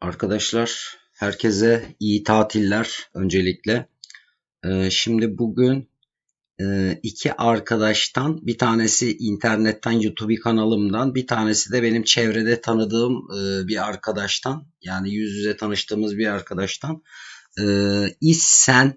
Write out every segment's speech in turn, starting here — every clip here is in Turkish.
Arkadaşlar herkese iyi tatiller öncelikle. Ee, şimdi bugün e, iki arkadaştan bir tanesi internetten YouTube kanalımdan bir tanesi de benim çevrede tanıdığım e, bir arkadaştan yani yüz yüze tanıştığımız bir arkadaştan e, İSSEN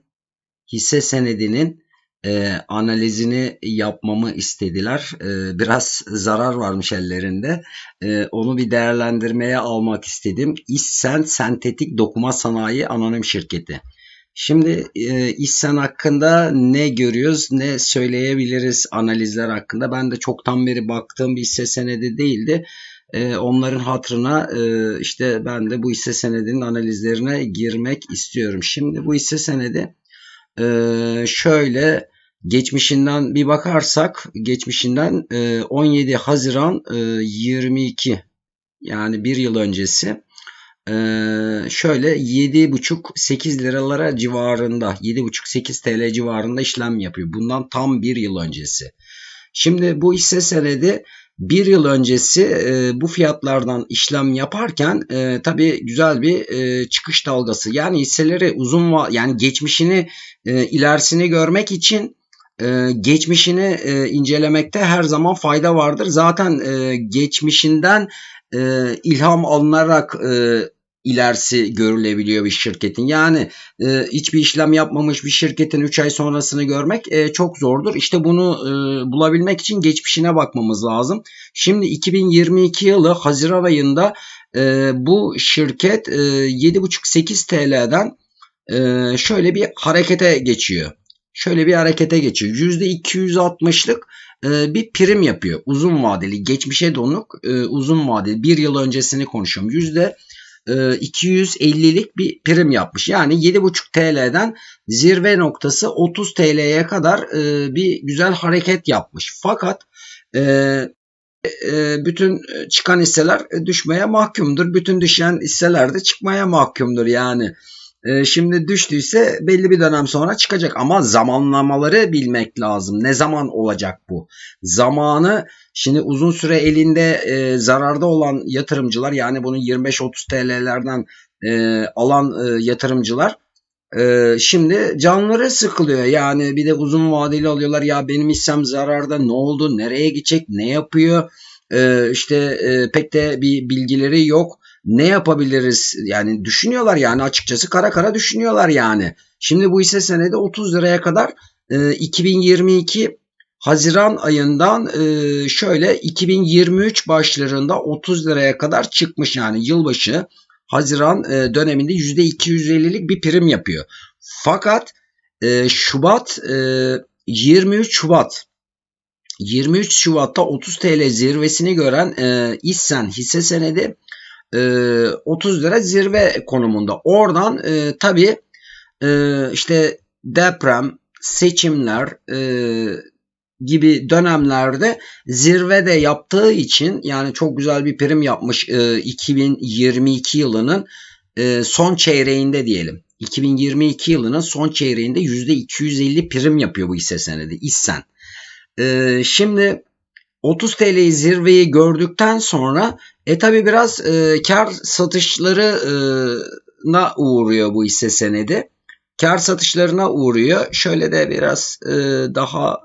hisse senedinin e, analizini yapmamı istediler. E, biraz zarar varmış ellerinde. E, onu bir değerlendirmeye almak istedim. İssen Sentetik Dokuma Sanayi Anonim Şirketi. Şimdi e, İssen hakkında ne görüyoruz, ne söyleyebiliriz analizler hakkında. Ben de çoktan beri baktığım bir hisse senedi değildi. E, onların hatırına e, işte ben de bu hisse senedinin analizlerine girmek istiyorum. Şimdi bu hisse senedi e, şöyle geçmişinden bir bakarsak geçmişinden 17 Haziran 22 yani bir yıl öncesi şöyle 7,5-8 liralara civarında 7,5-8 TL civarında işlem yapıyor. Bundan tam bir yıl öncesi. Şimdi bu hisse senedi bir yıl öncesi e, bu fiyatlardan işlem yaparken e, tabii güzel bir e, çıkış dalgası. Yani hisseleri uzun yani geçmişini e, ilerisini görmek için e, geçmişini e, incelemekte her zaman fayda vardır. Zaten e, geçmişinden e, ilham alınarak e, ilerisi görülebiliyor bir şirketin. Yani e, hiçbir işlem yapmamış bir şirketin 3 ay sonrasını görmek e, çok zordur. İşte bunu e, bulabilmek için geçmişine bakmamız lazım. Şimdi 2022 yılı Haziran ayında e, bu şirket e, 7,5-8 TL'den e, şöyle bir harekete geçiyor. Şöyle bir harekete geçiyor. %260'lık e, bir prim yapıyor. Uzun vadeli, geçmişe donuk, e, uzun vadeli. Bir yıl öncesini konuşuyorum. Yüzde 250'lik e, bir prim yapmış. Yani 7,5 TL'den zirve noktası 30 TL'ye kadar bir güzel hareket yapmış. Fakat bütün çıkan hisseler düşmeye mahkumdur. Bütün düşen hisseler de çıkmaya mahkumdur. Yani şimdi düştüyse belli bir dönem sonra çıkacak ama zamanlamaları bilmek lazım. Ne zaman olacak bu? Zamanı Şimdi uzun süre elinde e, zararda olan yatırımcılar yani bunu 25-30 TL'lerden e, alan e, yatırımcılar e, şimdi canları sıkılıyor. Yani bir de uzun vadeli alıyorlar ya benim hissem zararda ne oldu nereye gidecek ne yapıyor e, işte e, pek de bir bilgileri yok. Ne yapabiliriz yani düşünüyorlar yani açıkçası kara kara düşünüyorlar yani. Şimdi bu hisse senedi 30 liraya kadar e, 2022 Haziran ayından e, şöyle 2023 başlarında 30 liraya kadar çıkmış yani yılbaşı Haziran e, döneminde %250'lik bir prim yapıyor. Fakat e, Şubat 23 Şubat 23 Şubat'ta 30 TL zirvesini gören e, İssen hisse senedi 30 lira zirve konumunda. Oradan e, tabii işte deprem, seçimler, gibi dönemlerde zirvede yaptığı için yani çok güzel bir prim yapmış e, 2022 yılının e, son çeyreğinde diyelim. 2022 yılının son çeyreğinde %250 prim yapıyor bu hisse senedi İssen. E, şimdi 30 TL'yi zirveyi gördükten sonra e tabi biraz e, kar satışlarına uğruyor bu hisse senedi. Kar satışlarına uğruyor. Şöyle de biraz e, daha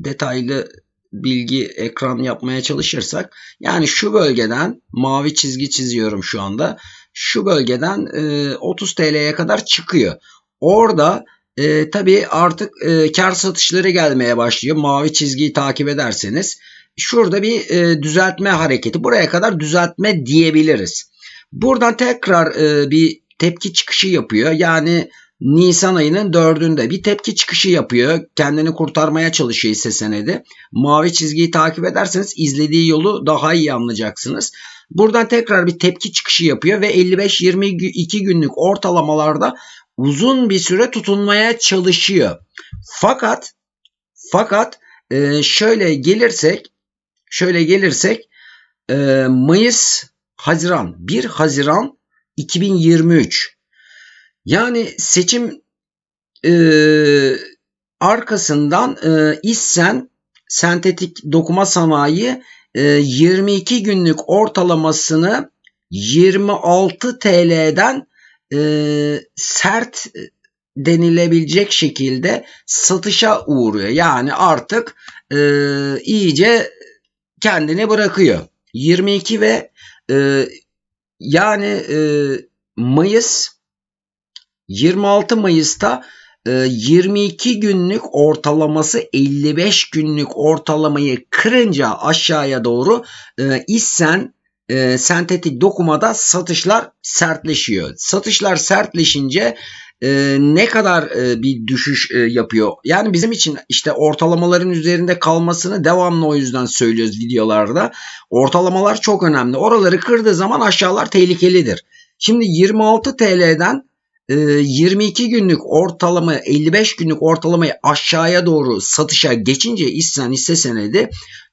detaylı bilgi ekran yapmaya çalışırsak yani şu bölgeden mavi çizgi çiziyorum şu anda. Şu bölgeden e, 30 TL'ye kadar çıkıyor. Orada e, tabii artık e, kar satışları gelmeye başlıyor. Mavi çizgiyi takip ederseniz şurada bir e, düzeltme hareketi. Buraya kadar düzeltme diyebiliriz. Buradan tekrar e, bir tepki çıkışı yapıyor. Yani Nisan ayının dördünde bir tepki çıkışı yapıyor. Kendini kurtarmaya çalışıyor hisse senedi. Mavi çizgiyi takip ederseniz izlediği yolu daha iyi anlayacaksınız. Buradan tekrar bir tepki çıkışı yapıyor ve 55-22 günlük ortalamalarda uzun bir süre tutunmaya çalışıyor. Fakat fakat e, şöyle gelirsek şöyle gelirsek e, Mayıs Haziran 1 Haziran 2023 yani seçim e, arkasından e, İSSEN sentetik dokuma sanayi e, 22 günlük ortalamasını 26 TL'den e, sert denilebilecek şekilde satışa uğruyor. Yani artık e, iyice kendini bırakıyor. 22 ve e, yani e, Mayıs 26 Mayıs'ta 22 e, günlük ortalaması 55 günlük ortalamayı kırınca aşağıya doğru e, İssen e, sentetik dokumada satışlar sertleşiyor. Satışlar sertleşince e, ne kadar e, bir düşüş e, yapıyor. Yani bizim için işte ortalamaların üzerinde kalmasını devamlı o yüzden söylüyoruz videolarda. Ortalamalar çok önemli. Oraları kırdığı zaman aşağılar tehlikelidir. Şimdi 26 TL'den 22 günlük ortalama 55 günlük ortalamayı aşağıya doğru satışa geçince İhsan hisse senedi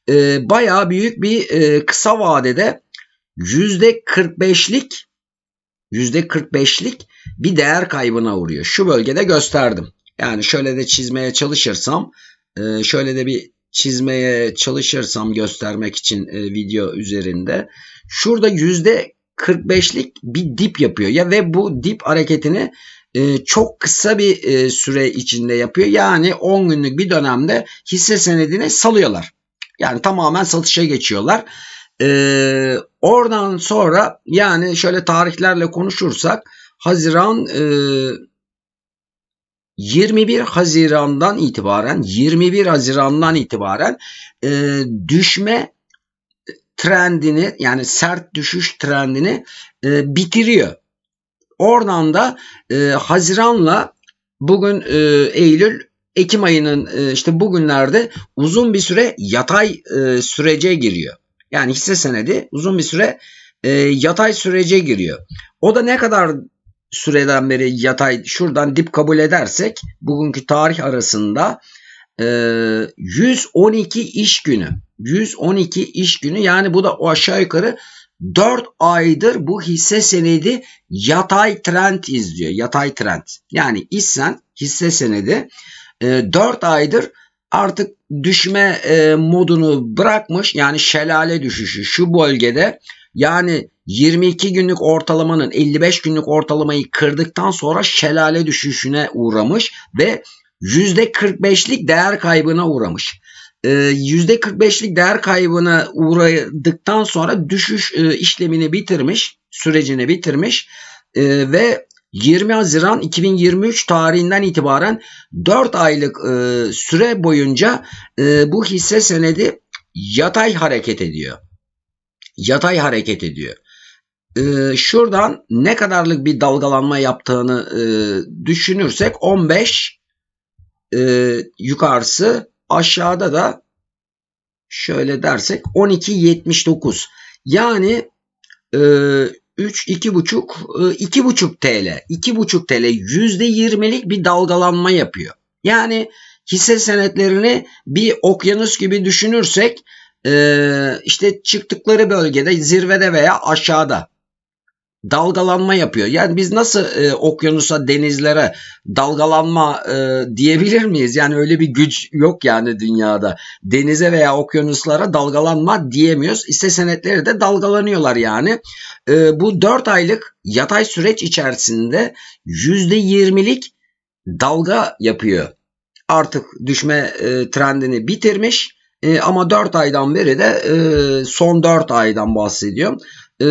e, bayağı büyük bir e, kısa vadede %45'lik %45'lik bir değer kaybına uğruyor. Şu bölgede gösterdim. Yani şöyle de çizmeye çalışırsam e, şöyle de bir çizmeye çalışırsam göstermek için e, video üzerinde şurada %45'lik bir dip yapıyor. Ya ve bu dip hareketini e, çok kısa bir süre içinde yapıyor. Yani 10 günlük bir dönemde hisse senedini salıyorlar. Yani tamamen satışa geçiyorlar. Ee, oradan sonra yani şöyle tarihlerle konuşursak Haziran e, 21 Haziran'dan itibaren 21 Haziran'dan itibaren e, düşme trendini yani sert düşüş trendini e, bitiriyor. Oradan da e, Haziran'la bugün e, Eylül Ekim ayının e, işte bugünlerde uzun bir süre yatay e, sürece giriyor. Yani hisse senedi uzun bir süre e, yatay sürece giriyor. O da ne kadar süreden beri yatay şuradan dip kabul edersek bugünkü tarih arasında e, 112 iş günü 112 iş günü yani bu da o aşağı yukarı 4 aydır bu hisse senedi yatay trend izliyor. Yatay trend. Yani issen hisse senedi e, 4 aydır artık düşme e, modunu bırakmış. Yani şelale düşüşü şu bölgede yani 22 günlük ortalamanın 55 günlük ortalamayı kırdıktan sonra şelale düşüşüne uğramış ve %45'lik değer kaybına uğramış. %45'lik e, değer kaybına uğradıktan sonra düşüş e, işlemini bitirmiş, sürecini bitirmiş e, ve 20 Haziran 2023 tarihinden itibaren 4 aylık e, süre boyunca e, bu hisse senedi yatay hareket ediyor. Yatay hareket ediyor. E, şuradan ne kadarlık bir dalgalanma yaptığını e, düşünürsek 15 e, yukarısı aşağıda da şöyle dersek 12.79 yani e, 3 2,5 2,5 TL 2,5 TL %20'lik bir dalgalanma yapıyor. Yani hisse senetlerini bir okyanus gibi düşünürsek işte çıktıkları bölgede zirvede veya aşağıda dalgalanma yapıyor. Yani biz nasıl e, okyanusa, denizlere dalgalanma e, diyebilir miyiz? Yani öyle bir güç yok yani dünyada. Denize veya okyanuslara dalgalanma diyemiyoruz. İste senetleri de dalgalanıyorlar yani. E, bu 4 aylık yatay süreç içerisinde %20'lik dalga yapıyor. Artık düşme e, trendini bitirmiş. E, ama 4 aydan beri de e, son 4 aydan bahsediyorum. E,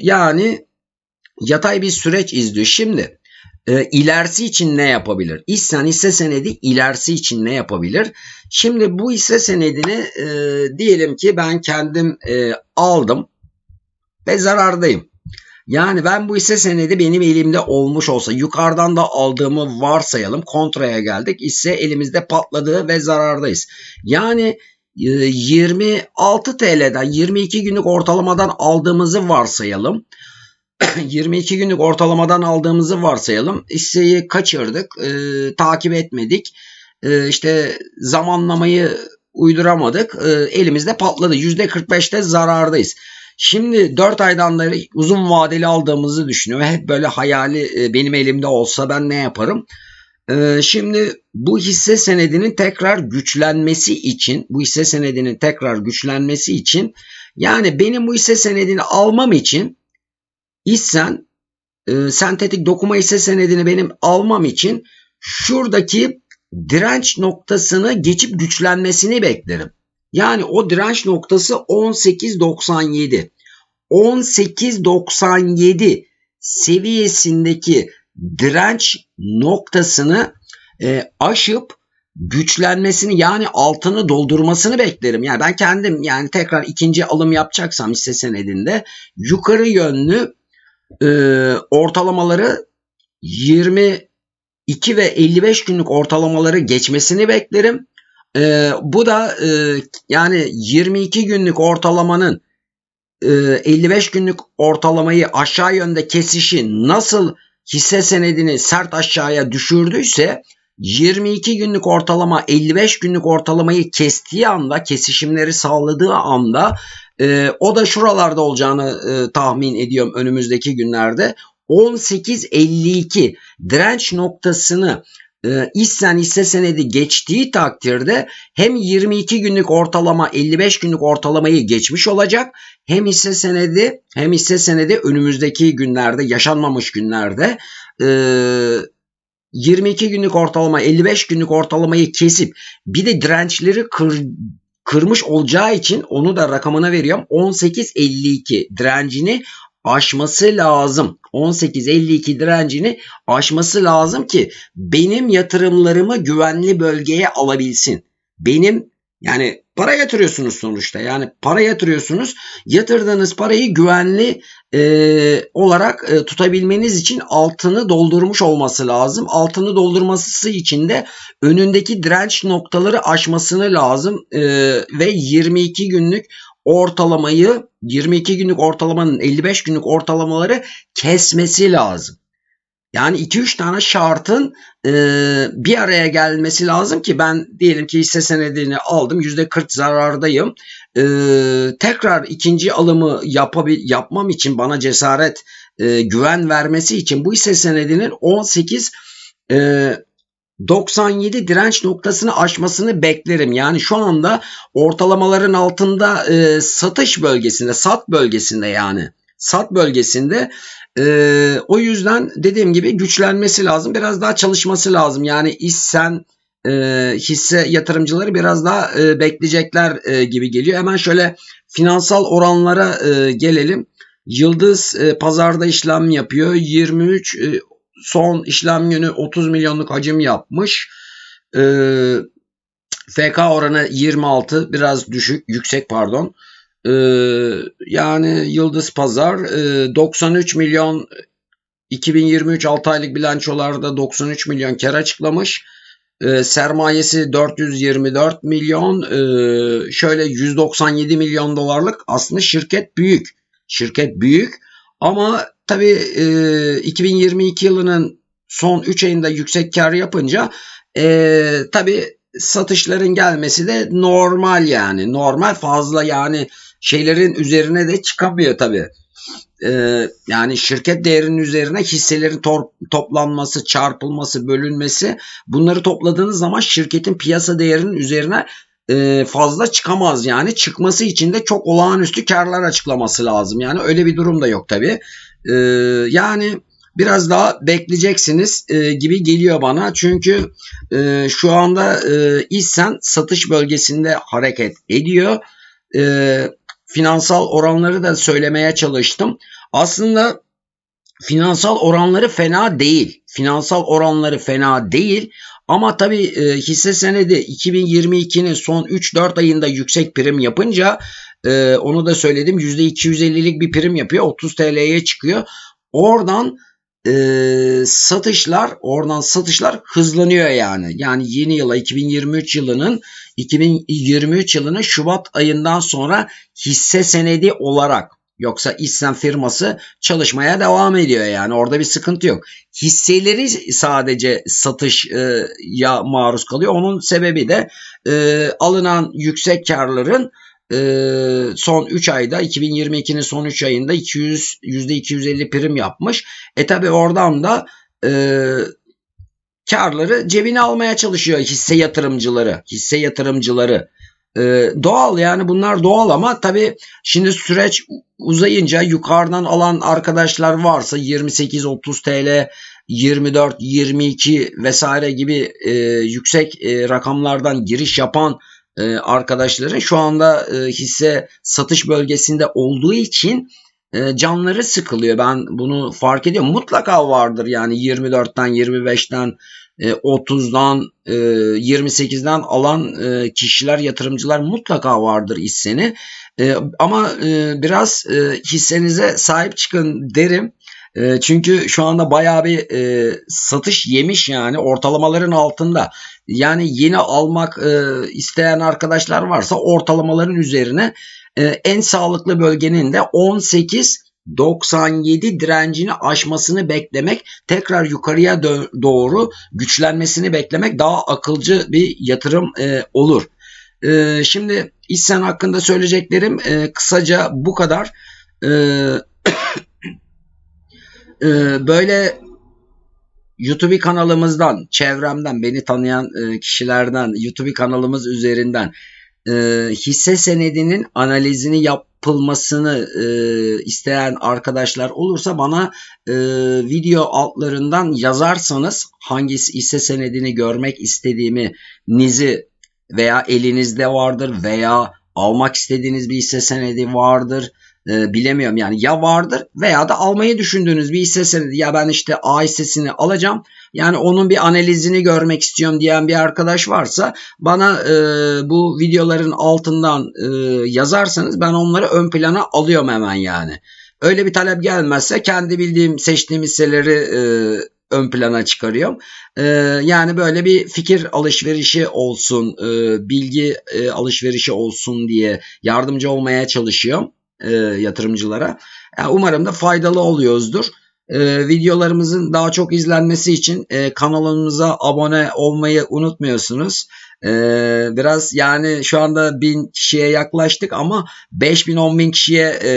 yani yatay bir süreç izliyor. Şimdi e, ilerisi için ne yapabilir? İhsan hisse senedi ilerisi için ne yapabilir? Şimdi bu hisse senedini e, diyelim ki ben kendim e, aldım ve zarardayım. Yani ben bu hisse senedi benim elimde olmuş olsa yukarıdan da aldığımı varsayalım kontraya geldik. Hisse elimizde patladı ve zarardayız. Yani 26 TL'den 22 günlük ortalamadan aldığımızı varsayalım. 22 günlük ortalamadan aldığımızı varsayalım. Hisseyi kaçırdık, e, takip etmedik. E, işte zamanlamayı uyduramadık. E, elimizde patladı. %45'te zarardayız. Şimdi 4 aydan beri uzun vadeli aldığımızı düşünüyorum. Hep böyle hayali e, benim elimde olsa ben ne yaparım? E, şimdi bu hisse senedinin tekrar güçlenmesi için, bu hisse senedinin tekrar güçlenmesi için yani benim bu hisse senedini almam için İssen e, sentetik dokuma hisse senedini benim almam için şuradaki direnç noktasını geçip güçlenmesini beklerim. Yani o direnç noktası 18.97. 18.97 seviyesindeki direnç noktasını e, aşıp güçlenmesini yani altını doldurmasını beklerim. Yani ben kendim yani tekrar ikinci alım yapacaksam hisse senedinde yukarı yönlü e, ortalamaları 22 ve 55 günlük ortalamaları geçmesini beklerim. E, bu da e, yani 22 günlük ortalamanın e, 55 günlük ortalamayı aşağı yönde kesişi nasıl hisse senedini sert aşağıya düşürdüyse 22 günlük ortalama 55 günlük ortalamayı kestiği anda kesişimleri sağladığı anda e, o da şuralarda olacağını e, tahmin ediyorum önümüzdeki günlerde. 18.52 direnç noktasını e, İssen hisse senedi geçtiği takdirde hem 22 günlük ortalama 55 günlük ortalamayı geçmiş olacak. Hem hisse senedi hem hisse senedi önümüzdeki günlerde yaşanmamış günlerde e, 22 günlük ortalama 55 günlük ortalamayı kesip bir de dirençleri kır, kırmış olacağı için onu da rakamına veriyorum 18.52 direncini aşması lazım. 18.52 direncini aşması lazım ki benim yatırımlarımı güvenli bölgeye alabilsin. Benim yani para yatırıyorsunuz sonuçta. Yani para yatırıyorsunuz. Yatırdığınız parayı güvenli e, olarak e, tutabilmeniz için altını doldurmuş olması lazım. Altını doldurması için de önündeki direnç noktaları aşmasını lazım. E, ve 22 günlük ortalamayı 22 günlük ortalamanın 55 günlük ortalamaları kesmesi lazım. Yani 2-3 tane şartın e, bir araya gelmesi lazım ki ben diyelim ki hisse senedini aldım %40 zarardayım. E, tekrar ikinci alımı yapabil, yapmam için bana cesaret e, güven vermesi için bu hisse senedinin 18 e, 97 direnç noktasını aşmasını beklerim. Yani şu anda ortalamaların altında e, satış bölgesinde, sat bölgesinde yani sat bölgesinde e, o yüzden dediğim gibi güçlenmesi lazım. Biraz daha çalışması lazım. Yani issen e, hisse yatırımcıları biraz daha e, bekleyecekler e, gibi geliyor. Hemen şöyle finansal oranlara e, gelelim. Yıldız e, pazarda işlem yapıyor. 23 e, son işlem günü 30 milyonluk hacim yapmış. E, FK oranı 26 biraz düşük yüksek pardon. E, yani Yıldız Pazar e, 93 milyon 2023 6 aylık bilançolarda 93 milyon kar açıklamış. E, sermayesi 424 milyon e, şöyle 197 milyon dolarlık aslında şirket büyük. Şirket büyük ama tabii e, 2022 yılının son 3 ayında yüksek kar yapınca e, tabii satışların gelmesi de normal yani. Normal fazla yani şeylerin üzerine de çıkamıyor tabii. Ee, yani şirket değerinin üzerine hisselerin to- toplanması, çarpılması, bölünmesi bunları topladığınız zaman şirketin piyasa değerinin üzerine e, fazla çıkamaz yani. Çıkması için de çok olağanüstü karlar açıklaması lazım. Yani öyle bir durum da yok tabii. Ee, yani biraz daha bekleyeceksiniz e, gibi geliyor bana. Çünkü e, şu anda e, İSSEN satış bölgesinde hareket ediyor. E, finansal oranları da söylemeye çalıştım. Aslında finansal oranları fena değil. Finansal oranları fena değil. Ama tabii e, hisse senedi 2022'nin son 3-4 ayında yüksek prim yapınca e, onu da söyledim %250'lik bir prim yapıyor 30 TL'ye çıkıyor. Oradan e, satışlar oradan satışlar hızlanıyor yani. Yani yeni yıla 2023 yılının 2023 yılının Şubat ayından sonra hisse senedi olarak Yoksa İslam firması çalışmaya devam ediyor yani orada bir sıkıntı yok. Hisseleri sadece satışya maruz kalıyor. Onun sebebi de e, alınan yüksek karların e, son 3 ayda 2022'nin son 3 ayında 200 %250 prim yapmış. E tabi oradan da e, karları cebine almaya çalışıyor hisse yatırımcıları. Hisse yatırımcıları Ee, doğal yani bunlar doğal ama tabii şimdi süreç uzayınca yukarıdan alan arkadaşlar varsa 28-30 TL 24, 22 vesaire gibi e, yüksek e, rakamlardan giriş yapan e, arkadaşların şu anda e, hisse satış bölgesinde olduğu için e, canları sıkılıyor. Ben bunu fark ediyorum. Mutlaka vardır yani 24'ten 25'ten 30'dan e, 28'den alan e, kişiler yatırımcılar mutlaka vardır hisseni. Ama biraz hissenize sahip çıkın derim. Çünkü şu anda bayağı bir satış yemiş yani ortalamaların altında. Yani yeni almak isteyen arkadaşlar varsa ortalamaların üzerine en sağlıklı bölgenin de 18 97 direncini aşmasını beklemek, tekrar yukarıya doğru güçlenmesini beklemek daha akılcı bir yatırım e, olur. E, şimdi İhsan hakkında söyleyeceklerim e, kısaca bu kadar. E, e, böyle YouTube kanalımızdan, çevremden, beni tanıyan e, kişilerden, YouTube kanalımız üzerinden e, hisse senedinin analizini yapılmasını e, isteyen arkadaşlar olursa bana e, video altlarından yazarsanız hangi hisse senedini görmek istediğimi nizi veya elinizde vardır veya almak istediğiniz bir hisse senedi vardır e, bilemiyorum yani ya vardır veya da almayı düşündüğünüz bir hisse senedi ya ben işte A hissesini alacağım yani onun bir analizini görmek istiyorum diyen bir arkadaş varsa bana e, bu videoların altından e, yazarsanız ben onları ön plana alıyorum hemen yani. Öyle bir talep gelmezse kendi bildiğim seçtiğim hisseleri e, ön plana çıkarıyorum. E, yani böyle bir fikir alışverişi olsun, e, bilgi e, alışverişi olsun diye yardımcı olmaya çalışıyorum e, yatırımcılara. Yani umarım da faydalı oluyoruzdur. E, videolarımızın daha çok izlenmesi için e, kanalımıza abone olmayı unutmuyorsunuz. E, biraz yani şu anda bin kişiye yaklaştık ama 5000 bin kişiye e,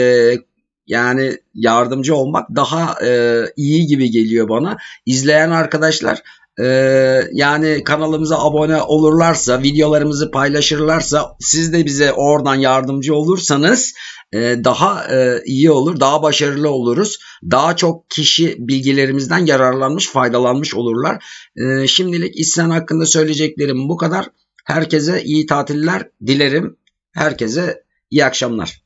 yani yardımcı olmak daha e, iyi gibi geliyor bana. İzleyen arkadaşlar e, yani kanalımıza abone olurlarsa, videolarımızı paylaşırlarsa, siz de bize oradan yardımcı olursanız daha e, iyi olur, daha başarılı oluruz. Daha çok kişi bilgilerimizden yararlanmış, faydalanmış olurlar. E, şimdilik İslam hakkında söyleyeceklerim bu kadar. Herkese iyi tatiller dilerim. Herkese iyi akşamlar.